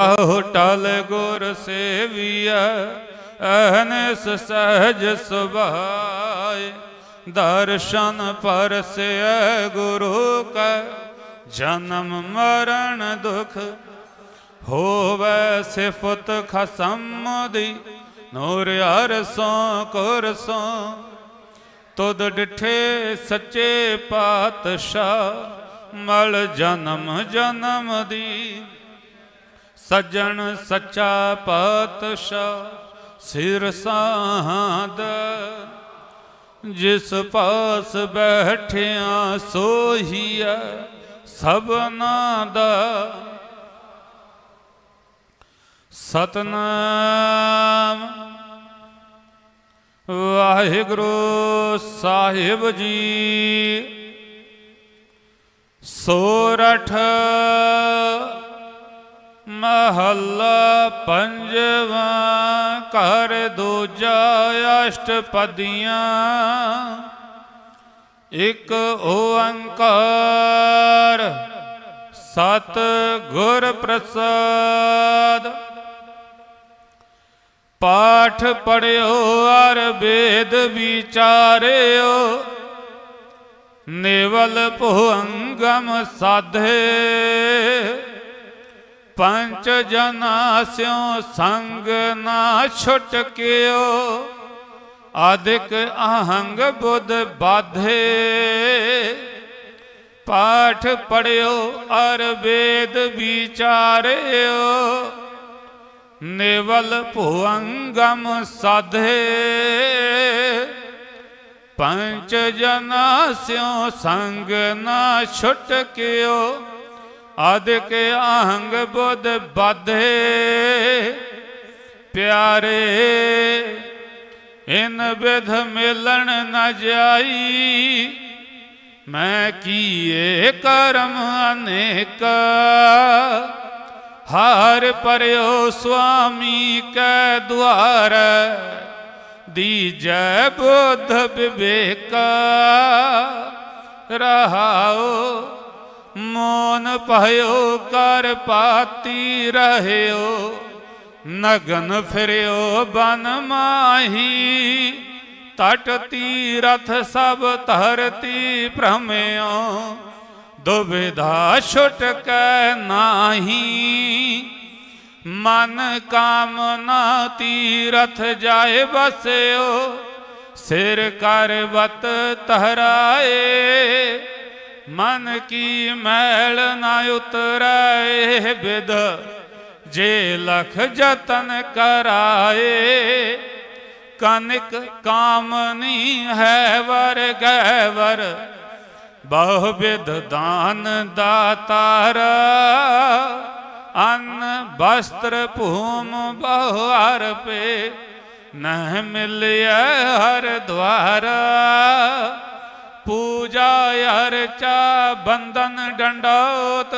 ਆਹੋ ਟਲ ਗੁਰ ਸੇਵੀਐ ਅਹਨਿਸ ਸਹਜ ਸੁਭਾਏ। ਦਰਸ਼ਨ ਪਰਸੈ ਗੁਰੂ ਕੈ, ਜਨਮ ਮਰਨ ਦੁਖ ਹੋਵੇ ਸਿਫਤ ਖਸਮ ਦੀ। ਨੂਰ ਅਰਸੋਂ ਕੁਰਸੋਂ ਤੁਦ ਡਿਠੇ ਸੱਚੇ ਪਾਤਸ਼ਾਹ, ਮਲ ਜਨਮ ਜਨਮ ਦੀ। ਸੱਜਣ ਸੱਚਾ ਪਾਤਸ਼ਾਹ, ਸਿਰ ਸਾਧ। ਜਿਸ ਪਾਸ ਬੈਠਿਆ ਸੋਹੀਐ ਸਭਨਾ ਦਾ ਸਤਨਾਮ। ਵਾਹਿਗੁਰੂ ਸਾਹਿਬ ਜੀ ਸੋਰਠ ਮਹੱਲਾ ਪੰਜਵਾਂ ਘਰ ਦੂਜਾ ਅਸ਼ਟਪਦੀਆਂ। ਇਕ ਓੰਕਾਰ ਸਤ ਗੁਰ ਪ੍ਰਸਾਦ। ਪਾਠ ਪੜਿਓ ਅਰ ਵੇਦ ਵਿਚਾਰਿਓ। ਨਿਵਲ ਭੁੰਗਮ ਸਾਧੇ। ਪੰਚ ਜਨਾ ਸਿਓ ਸੰਗ ਨਾ ਛੁਟਕਿਓ ਆਦਿਕ ਅਹੰਗ ਬੁੱਧ ਬਾਧੇ। ਪਾਠ ਪੜਿਓ ਅਰ ਵੇਦ ਵਿਚਾਰਿਓ। ਨਿਵਲ ਭੁੰਗਮ ਸਾਧੇ। ਪੰਚ ਜਨਾ ਸਿਓ ਸੰਗ ਨਾ ਛੁਟਕਿਓ ਆਦਿਕ ਆਹੰਗ ਬੁੱਧ ਬਾਧੇ, ਪਿਆਰੇ, ਇਨ ਵਿਧ ਮਿਲਣ ਨ ਜਾਈ। ਮੈਂ ਕੀਏ ਕਰਮ ਅਨੇਕ, ਹਾਰ ਪਰਿਓ ਸੁਆਮੀ ਕੈ ਦੁਆਰ। ਦੀਜੈ ਬੁੱਧ ਵਿਵੇਕ ਰਹਾਓ ਮੋਨ ਭਇਓ, ਕਰ ਪਾਤੀ ਰਹਿਓ, ਨਗਨ ਫਿਰਿਓ, ਬਨ ਮਾਹੀ। ਤਟ ਤੀਰਥ ਸਭ ਧਰਤੀ ਭ੍ਰਮਿਓ, ਦੁਬਿਧਾ ਛੁਟ ਛੁਟਕੈ ਨਾਹੀ। ਮਨ ਕਾਮਨਾ ਤੀਰਥ ਜਾਏ ਬਸਿਓ ਸਿਰ ਕਰ ਵਤ ਤਹਰਾਏ ਮਨ ਕੀ ਮੈਲ ਨਾ ਉਤਰੈ ਬਿਦ, ਜੇ ਲਖ ਜਤਨ ਕਰਾਏ, ਕਨਿਕ ਕਾਮਨੀ ਹੈ ਵਰ ਗੈ ਵਰ ਬਹੁ ਵਿਦ ਦਾਨ ਦਾਤਾਰ, ਅਨ ਵਸਤਰ ਭੂਮ ਬਹੁ ਅਰਪੇ, ਨਹਿ ਮਿਲਿਆ ਹਰ ਦਵਾਰ ਪੂਜਾ ਅਰਚਾ ਬੰਧਨ ਡੰਡੋਤ,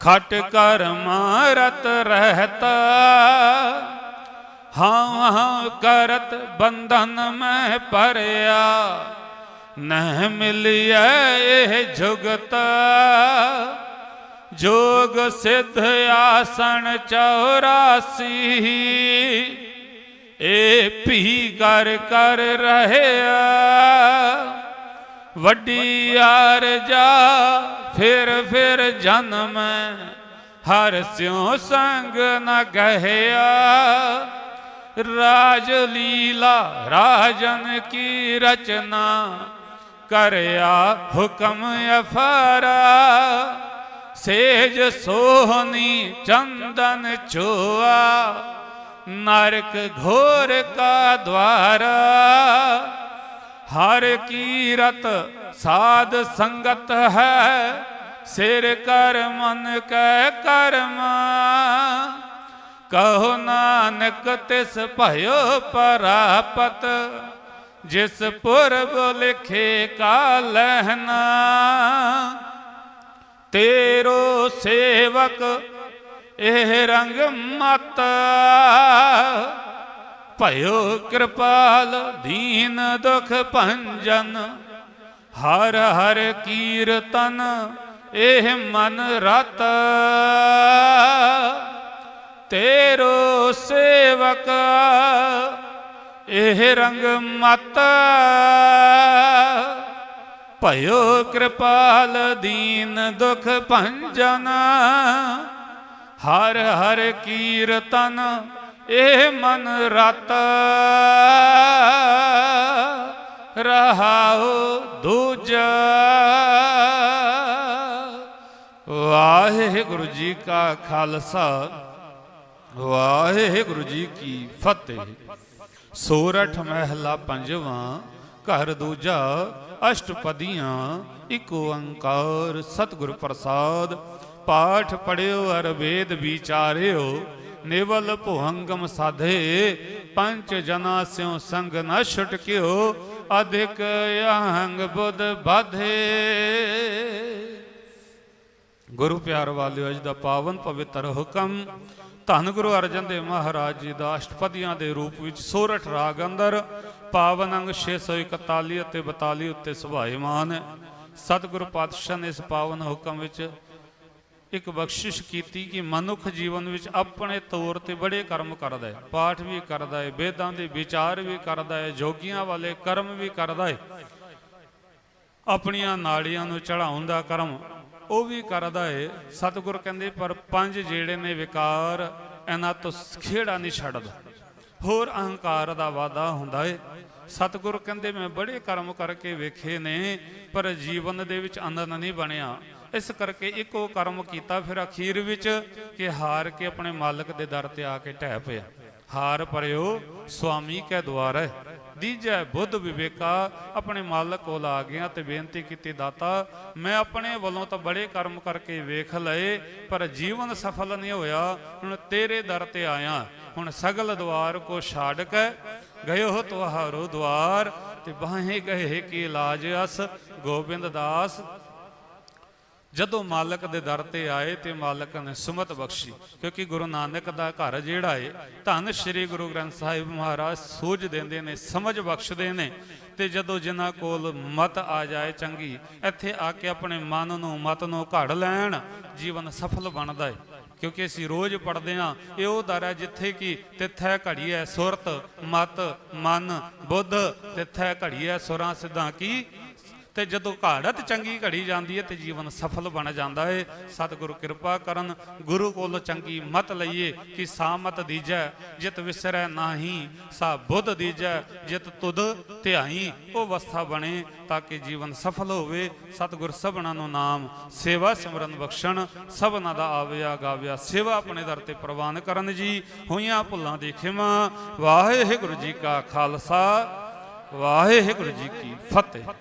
ਖਟ ਕਰ ਮਾਰਤ ਰਹਤਾ। ਹਾਂ ਹਾਂ, ਕਰਤ ਬੰਧਨ ਮੈਂ ਪਰਿਆ ਨਹਿ ਮਿਲਿਆ ਇਹ ਜੁਗਤ। ਜੋਗ ਸਿੱਧ ਆਸਣ 84 ਏ ਭੀ ਕਰ ਕਰ ਰਹਿਆ। ਵੱਡੀ ਆਰਜਾ ਫਿਰ ਫਿਰ ਜਨਮ ਹਰ ਸਿਉ ਸੰਗ ਨ ਕਹਿਆ। ਰਾਜ ਲੀਲਾ ਰਾਜਨ ਕੀ ਰਚਨਾ ਕਰਿਆ ਹੁਕਮ ਅਫਾਰਾ। ਸੇਜ ਸੋਹਨੀ ਚੰਦਨ ਚੋਆ ਨਰਕ ਘੋਰ ਕਾ ਦਵਾਰਾ ਹਰ ਕੀਰਤ ਸਾਧ ਸੰਗਤ ਹੈ, ਸਿਰ ਕਰ ਮਨ ਕੈ ਕਰਮ। ਕਹੋ ਨਾਨਕ ਤਿਸ ਭਇਓ ਪਰਾਪਤ, ਜਿਸ ਪੁਰਬ ਲਿਖੇ ਕਾ ਲਹਿਨਾ। ਤੇਰੋ ਸੇਵਕ ਇਹ ਰੰਗ ਮਤ ਭਇਓ ਕਿਰਪਾਲ, ਦੀਨ ਦੁਖ ਭੰਜਨ। ਹਰ ਹਰ ਕੀਰਤਨ, ਇਹ ਮਨ ਰਤ। ਤੇਰੋ ਸੇਵਕ, ਇਹ ਰੰਗ ਮਤ। ਭਇਓ ਕਿਰਪਾਲ, ਦੀਨ ਦੁਖ ਭੰਜਨ। ਹਰ ਹਰ ਕੀਰਤਨ ਇਹ ਮਨ ਰਤ ਰਹਾਉ ਦੂਜਾ। ਵਾਹਿਗੁਰੂ ਜੀ ਕਾ ਖਾਲਸਾ, ਵਾਹਿਗੁਰੂ ਜੀ ਕੀ ਫਤਿਹ। ਸੋਰਠ ਮਹਿਲਾ ਪੰਜਵਾਂ, ਘਰ ਦੂਜਾ, ਅਸ਼ਟਪਦੀਆਂ, ਇੱਕ ਓੰਕਾਰ। ਸਤਿਗੁਰ ਪ੍ਰਸਾਦ, ਪਾਠ ਪੜਿਓ ਅਰ ਵੇਦ ਵਿਚਾਰਿਓ। ਨਿਵਲ ਭੁਹੰਗਮ ਸਾਧੇ ਪੰਚ ਜਨਾ ਸਿਉ ਸੰਗ ਨ ਛਟਕਿਓ, ਅਧਿਕ ਅਹੰਗ ਬੁੱਧ ਬਾਧੇ। ਗੁਰੂ ਪਿਆਰ ਵਾਲਿਓ, ਅੱਜ ਦਾ ਪਾਵਨ ਪਵਿੱਤਰ ਹੁਕਮ, ਧੰਨ ਗੁਰੂ ਅਰਜਨ ਦੇਵ ਮਹਾਰਾਜ ਜੀ ਦਾ ਅਸ਼ਟਪਦੀਆਂ ਦੇ ਰੂਪ ਵਿੱਚ ਸੋਰਠ ਰਾਗ ਅੰਦਰ, ਪਾਵਨ ਅੰਗ 641 ਅਤੇ 42 ਉੱਤੇ ਸੁਭਾਇਮਾਨ ਹੈ ਸਤਿਗੁਰ ਪਾਤਸ਼ਾਹ ਨੇ ਇਸ ਪਾਵਨ ਹੁਕਮ ਵਿੱਚ ਇੱਕ ਬਖਸ਼ਿਸ਼ ਕੀਤੀ ਕਿ ਮਨੁੱਖ ਜੀਵਨ ਵਿੱਚ ਆਪਣੇ ਤੌਰ ਤੇ ਬੜੇ ਕਰਮ ਕਰਦਾ ਹੈ। ਪਾਠ ਵੀ ਕਰਦਾ ਹੈ, ਵੇਦਾਂ ਦੇ ਵਿਚਾਰ ਵੀ ਕਰਦਾ ਹੈ, ਜੋਗੀਆਂ ਵਾਲੇ ਕਰਮ ਵੀ ਕਰਦਾ ਹੈ। ਆਪਣੀਆਂ ਨਾੜੀਆਂ ਨੂੰ ਚੜਾਉਣ ਦਾ ਕਰਮ ਉਹ ਵੀ ਕਰਦਾ ਹੈ। ਸਤਿਗੁਰ ਕਹਿੰਦੇ, ਪਰ ਪੰਜ ਜਿਹੜੇ ਨੇ ਵਿਕਾਰ, ਇਹਨਾਂ ਤੋਂ ਖੇੜਾ ਨਹੀਂ ਛੱਡਦਾ। ਹੋਰ ਅਹੰਕਾਰ ਦਾ ਵਾਦਾ ਹੁੰਦਾ ਹੈ। ਸਤਿਗੁਰ ਕਹਿੰਦੇ, ਮੈਂ ਬੜੇ ਕਰਮ ਕਰਕੇ ਵੇਖੇ ਨੇ, ਪਰ ਜੀਵਨ ਦੇ ਵਿੱਚ ਆਨੰਦ ਨਹੀਂ ਬਣਿਆ। ਇਸ ਕਰਕੇ ਇੱਕੋ ਕਰਮ ਕੀਤਾ, ਫਿਰ ਅਖੀਰ ਵਿੱਚ ਕਿ ਹਾਰ ਕੇ ਆਪਣੇ ਮਾਲਕ ਦੇ ਦਰ ਤੇ ਆ ਕੇ ਢਹਿ ਪਿਆ। ਹਾਰ ਪਰਿਓ ਸੁਆਮੀ ਕੈ ਦੁਆਰਾ, ਦੀਜੈ ਬੁੱਧ ਵਿਵੇਕਾ, ਆਪਣੇ ਮਾਲਕ ਕੋਲ ਆ ਗਿਆ ਤੇ ਬੇਨਤੀ ਕੀਤੀ, ਦਾਤਾ, ਮੈਂ ਆਪਣੇ ਵੱਲੋਂ ਤਾਂ ਬੜੇ ਕਰਮ ਕਰਕੇ ਵੇਖ ਲਏ, ਪਰ ਜੀਵਨ ਸਫਲ ਨਹੀਂ ਹੋਇਆ, ਹੁਣ ਤੇਰੇ ਦਰ ਤੇ ਆਇਆ। ਹੁਣ ਸਗਲ ਦਵਾਰ ਕੋ ਛਾੜ ਕੇ ਗਇਓ ਤੁਹਾਰੋ ਦਵਾਰ ਤੇ ਬਾਹੇ ਗਏ ਕੀ ਇਲਾਜ ਅਸ, ਗੋਬਿੰਦ ਦਾਸ ਜਦੋਂ ਮਾਲਕ ਦੇ ਦਰ ਤੇ ਆਏ ਤੇ ਮਾਲਕ ਨੇ ਸੁਮਤ ਬਖਸ਼ੀ, ਕਿਉਂਕਿ ਗੁਰੂ ਨਾਨਕ ਦਾ ਘਰ ਜਿਹੜਾ ਏ, ਧੰਨ ਸ਼੍ਰੀ ਗੁਰੂ ਗ੍ਰੰਥ ਸਾਹਿਬ ਮਹਾਰਾਜ ਸੂਝ ਦਿੰਦੇ ਨੇ, ਸਮਝ ਬਖਸ਼ਦੇ ਨੇ। ਤੇ ਜਦੋਂ ਜਿਨ੍ਹਾਂ ਕੋਲ ਮਤ ਆ ਜਾਏ ਚੰਗੀ, ਇੱਥੇ ਆ ਕੇ ਆਪਣੇ ਮਨ ਨੂੰ, ਮਤ ਨੂੰ ਘੜ ਲੈਣ, ਜੀਵਨ ਸਫਲ ਬਣਦਾ ਏ। ਕਿਉਂਕਿ ਅਸੀਂ ਰੋਜ਼ ਪੜਦੇ ਹਾਂ, ਇਹ ਉਹ ਦਰ ਹੈ ਜਿੱਥੇ ਕੀ ਤਿੱਥੈ ਹੈ ਸੁਰਤ, ਮਤ, ਮਨ, ਬੁੱਧ, ਤਿੱਥੈ ਹੈ ਸੁਰਾਂ ਸਿੱਧਾਂ ਕੀ ਤੇ ਜਦੋਂ ਘਾੜਤ ਚੰਗੀ ਘੜੀ ਜਾਂਦੀ ਹੈ ਤੇ ਜੀਵਨ ਸਫਲ ਬਣ ਜਾਂਦਾ ਹੈ। ਸਤਿਗੁਰੂ ਕਿਰਪਾ ਕਰਨ, ਗੁਰੂ ਕੋਲ ਚੰਗੀ ਮਤ ਲਈਏ ਕਿ ਸਾਮਤ ਦੀਜੈ, ਜਿਤ ਵਿਸਰੈ ਨਾਹੀ, ਸਾ ਬੁੱਧ ਦੀਜੈ, ਜਿਤ ਤੁਧ ਧਿਆਈ, ਉਹ ਅਵਸਥਾ ਬਣੇ ਤਾਂ ਕਿ ਜੀਵਨ ਸਫਲ ਹੋਵੇ। ਸਤਿਗੁਰ ਸਭਨਾਂ ਨੂੰ ਨਾਮ, ਸੇਵਾ ਸਿਮਰਨ ਬਖਸ਼ਣ, ਸਭਨਾਂ ਦਾ ਆਵਿਆ ਗਾਵਿਆ ਸੇਵਾ ਆਪਣੇ ਦਰ ਤੇ ਪ੍ਰਵਾਨ ਕਰਨ ਜੀ। ਹੋਈਆਂ ਭੁੱਲਾਂ ਦੀ ਖਿਮਾ, ਵਾਹਿਗੁਰੂ ਜੀ ਕਾ ਖਾਲਸਾ, ਵਾਹਿਗੁਰੂ ਜੀ ਕੀ ਫਤਿਹ।